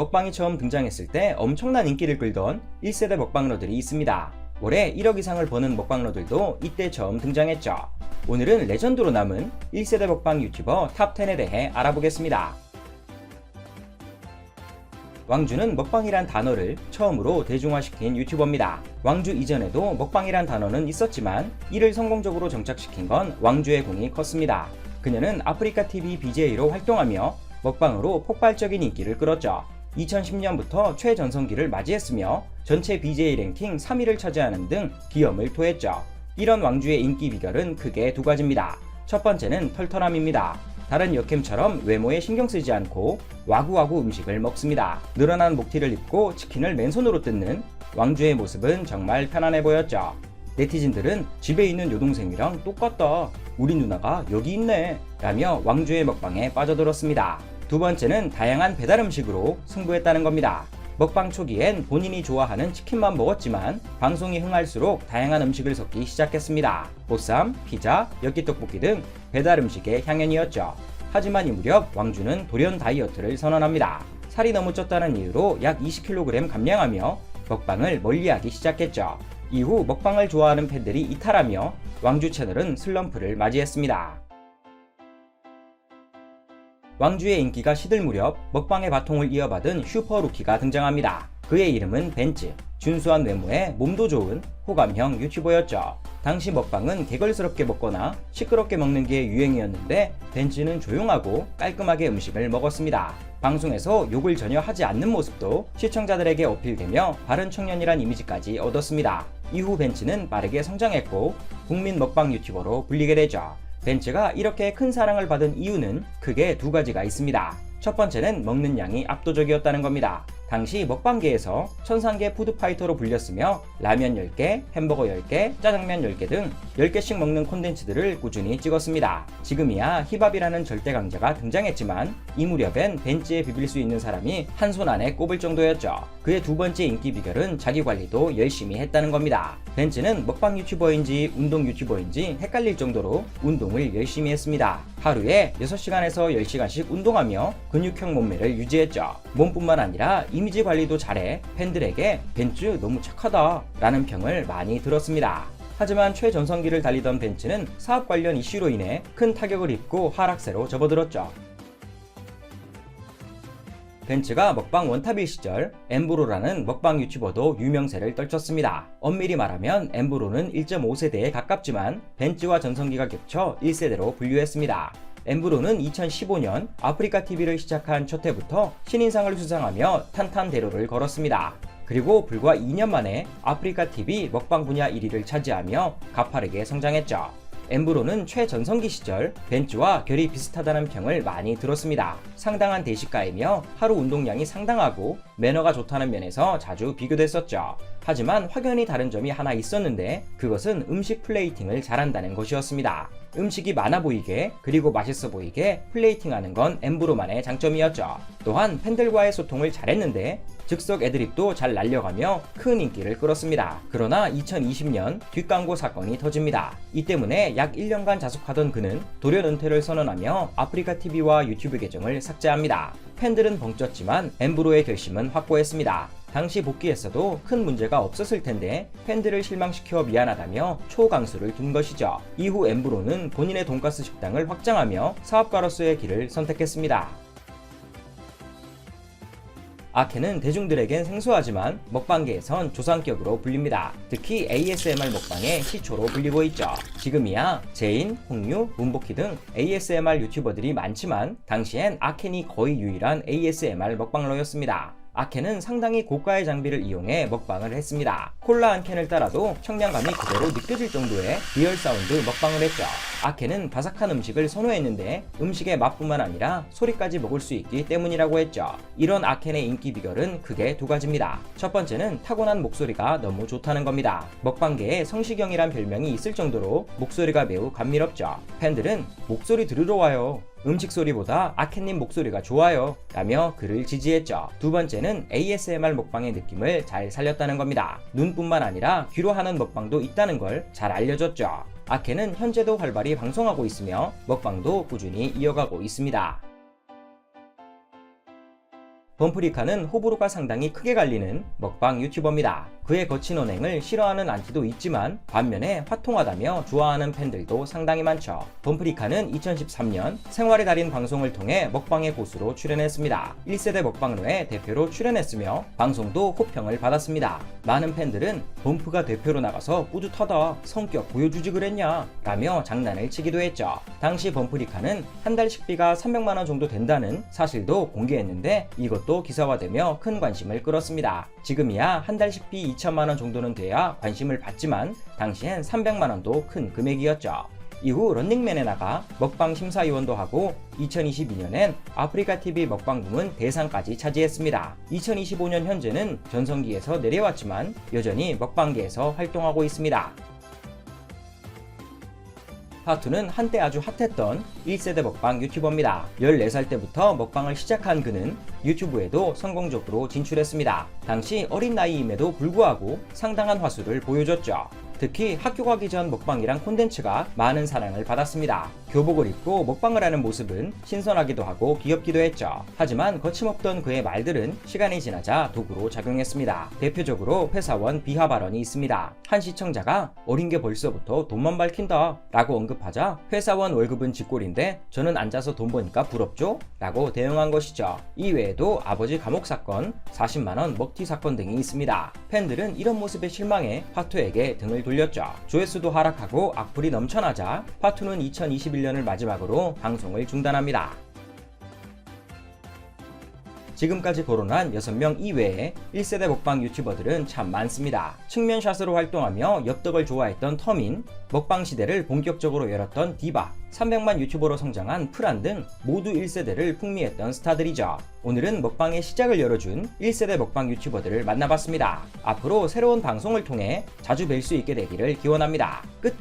먹방이 처음 등장했을 때 엄청난 인기를 끌던 1세대 먹방러들이 있습니다. 올해 1억 이상을 버는 먹방러들도 이때 처음 등장했죠. 오늘은 레전드로 남은 1세대 먹방 유튜버 탑10에 대해 알아보겠습니다. 왕주는 먹방이란 단어를 처음으로 대중화시킨 유튜버입니다. 왕주 이전에도 먹방이란 단어는 있었지만 이를 성공적으로 정착시킨 건 왕주의 공이 컸습니다. 그녀는 아프리카 TV BJ로 활동하며 먹방으로 폭발적인 인기를 끌었죠. 2010년부터 최전성기를 맞이했으며 전체 BJ 랭킹 3위를 차지하는 등 기염을 토했죠. 이런 왕주의 인기 비결은 크게 두 가지입니다. 첫 번째는 털털함입니다. 다른 여캠처럼 외모에 신경 쓰지 않고 와구와구 음식을 먹습니다. 늘어난 목티를 입고 치킨을 맨손으로 뜯는 왕주의 모습은 정말 편안해 보였죠. 네티즌들은 집에 있는 여동생이랑 똑같다. 우리 누나가 여기 있네. 라며 왕주의 먹방에 빠져들었습니다. 두 번째는 다양한 배달 음식으로 승부했다는 겁니다. 먹방 초기엔 본인이 좋아하는 치킨만 먹었지만 방송이 흥할수록 다양한 음식을 섞기 시작했습니다. 보쌈, 피자, 엽기떡볶이 등 배달 음식의 향연이었죠. 하지만 이 무렵 왕주는 돌연 다이어트를 선언합니다. 살이 너무 쪘다는 이유로 약 20kg 감량하며 먹방을 멀리하기 시작했죠. 이후 먹방을 좋아하는 팬들이 이탈하며 왕주 채널은 슬럼프를 맞이했습니다. 왕주의 인기가 시들 무렵 먹방의 바통을 이어받은 슈퍼 루키가 등장합니다. 그의 이름은 벤츠. 준수한 외모에 몸도 좋은 호감형 유튜버였죠. 당시 먹방은 개걸스럽게 먹거나 시끄럽게 먹는 게 유행이었는데 벤츠는 조용하고 깔끔하게 음식을 먹었습니다. 방송에서 욕을 전혀 하지 않는 모습도 시청자들에게 어필되며 바른 청년이란 이미지까지 얻었습니다. 이후 벤츠는 빠르게 성장했고 국민 먹방 유튜버로 불리게 되죠. 벤츠가 이렇게 큰 사랑을 받은 이유는 크게 두 가지가 있습니다. 첫 번째는 먹는 양이 압도적이었다는 겁니다. 당시 먹방계에서 천상계 푸드파이터로 불렸으며 라면 10개, 햄버거 10개, 짜장면 10개 등 10개씩 먹는 콘텐츠들을 꾸준히 찍었습니다. 지금이야 힙합이라는 절대 강자가 등장했지만 이 무렵엔 벤츠에 비빌 수 있는 사람이 한 손 안에 꼽을 정도였죠. 그의 두 번째 인기 비결은 자기 관리도 열심히 했다는 겁니다. 벤츠는 먹방 유튜버인지 운동 유튜버인지 헷갈릴 정도로 운동을 열심히 했습니다. 하루에 6시간에서 10시간씩 운동하며 근육형 몸매를 유지했죠. 몸뿐만 아니라 이 미지 관리도 잘해 팬들에게 벤츠 너무 착하다 라는 평을 많이 들었습니다. 하지만 최전성기를 달리던 벤츠는 사업 관련 이슈로 인해 큰 타격을 입고 하락세로 접어들었죠. 벤츠가 먹방 원탑일 시절 엠브로라는 먹방 유튜버도 유명세를 떨쳤습니다. 엄밀히 말하면 엠브로는 1.5세대에 가깝지만 벤츠와 전성기가 겹쳐 1세대로 분류했습니다. 엠브로는 2015년 아프리카 TV를 시작한 첫 해부터 신인상을 수상하며 탄탄대로를 걸었습니다. 그리고 불과 2년 만에 아프리카 TV 먹방 분야 1위를 차지하며 가파르게 성장했죠. 엠브로는 최전성기 시절 벤츠와 결이 비슷하다는 평을 많이 들었습니다. 상당한 대식가이며 하루 운동량이 상당하고 매너가 좋다는 면에서 자주 비교됐었죠. 하지만 확연히 다른 점이 하나 있었는데 그것은 음식 플레이팅을 잘한다는 것이었습니다. 음식이 많아 보이게 그리고 맛있어 보이게 플레이팅하는 건 엠브로만의 장점이었죠. 또한 팬들과의 소통을 잘했는데 즉석 애드립도 잘 날려가며 큰 인기를 끌었습니다. 그러나 2020년 뒷광고 사건이 터집니다. 이 때문에 약 1년간 자숙하던 그는 돌연 은퇴를 선언하며 아프리카 TV와 유튜브 계정을 삭제합니다. 팬들은 벙쪘지만 엠브로의 결심은 확고했습니다. 당시 복귀했어도 큰 문제가 없었을 텐데 팬들을 실망시켜 미안하다며 초강수를 둔 것이죠. 이후 엠브로는 본인의 돈가스 식당을 확장하며 사업가로서의 길을 선택했습니다. 아케는 대중들에겐 생소하지만 먹방계에선 조상격으로 불립니다. 특히 ASMR 먹방의 시초로 불리고 있죠. 지금이야 제인, 홍유, 문복희 등 ASMR 유튜버들이 많지만 당시엔 아켄이 거의 유일한 ASMR 먹방러였습니다. 아켄은 상당히 고가의 장비를 이용해 먹방을 했습니다. 콜라 한 캔을 따라도 청량감이 그대로 느껴질 정도의 리얼 사운드 먹방을 했죠. 아켄은 바삭한 음식을 선호했는데 음식의 맛뿐만 아니라 소리까지 먹을 수 있기 때문이라고 했죠. 이런 아켄의 인기 비결은 크게 두 가지입니다. 첫 번째는 타고난 목소리가 너무 좋다는 겁니다. 먹방계에 성시경이란 별명이 있을 정도로 목소리가 매우 감미롭죠. 팬들은 목소리 들으러 와요. 음식 소리보다 아켄님 목소리가 좋아요 라며 그를 지지했죠. 두 번째는 ASMR 먹방의 느낌을 잘 살렸다는 겁니다. 눈뿐만 아니라 귀로 하는 먹방도 있다는 걸 잘 알려줬죠. 아켄은 현재도 활발히 방송하고 있으며 먹방도 꾸준히 이어가고 있습니다. 범프리카는 호불호가 상당히 크게 갈리는 먹방 유튜버입니다. 그의 거친 언행을 싫어하는 안티도 있지만 반면에 화통하다며 좋아하는 팬들도 상당히 많죠. 범프리카는 2013년 생활의 달인 방송을 통해 먹방의 고수로 출연했습니다. 1세대 먹방로의 대표로 출연했으며 방송도 호평을 받았습니다. 많은 팬들은 범프가 대표로 나가서 뿌듯하다 성격 보여주지 그랬냐 라며 장난을 치기도 했죠. 당시 범프리카는 한 달 식비가 300만원 정도 된다는 사실도 공개했는데 이것도 기사화되며 큰 관심을 끌었습니다. 지금이야 한 달 식비 2천만원 정도는 돼야 관심을 받지만 당시엔 300만원도 큰 금액이었죠. 이후 런닝맨에 나가 먹방 심사위원도 하고 2022년엔 아프리카TV 먹방 부문 대상까지 차지했습니다. 2025년 현재는 전성기에서 내려왔지만 여전히 먹방계에서 활동하고 있습니다. 파투는 한때 아주 핫했던 1세대 먹방 유튜버입니다. 14살 때부터 먹방을 시작한 그는 유튜브에도 성공적으로 진출했습니다. 당시 어린 나이임에도 불구하고 상당한 화수를 보여줬죠. 특히 학교 가기 전 먹방이란 콘텐츠가 많은 사랑을 받았습니다. 교복을 입고 먹방을 하는 모습은 신선하기도 하고 귀엽기도 했죠. 하지만 거침없던 그의 말들은 시간이 지나자 도구로 작용했습니다. 대표적으로 회사원 비하 발언이 있습니다. 한 시청자가 어린 게 벌써부터 돈만 밝힌다 라고 언급하자 회사원 월급은 쥐꼴인데 저는 앉아서 돈 버니까 부럽죠? 라고 대응한 것이죠. 이외에도 아버지 감옥 사건, 40만원 먹튀 사건 등이 있습니다. 팬들은 이런 모습에 실망해 파투에게 등을 돌렸죠. 조회수도 하락하고 악플이 넘쳐나자 파투는 2021 년을 마지막으로 방송을 중단합니다. 지금까지 거론한 6명 이외에 1세대 먹방 유튜버들은 참 많습니다. 측면샷으로 활동하며 엽떡을 좋아했던 터민, 먹방 시대를 본격적으로 열었던 디바, 300만 유튜버로 성장한 프란 등 모두 1세대를 풍미했던 스타들이죠. 오늘은 먹방의 시작을 열어준 1세대 먹방 유튜버들을 만나봤습니다. 앞으로 새로운 방송을 통해 자주 뵐 수 있게 되기를 기원합니다. 끝!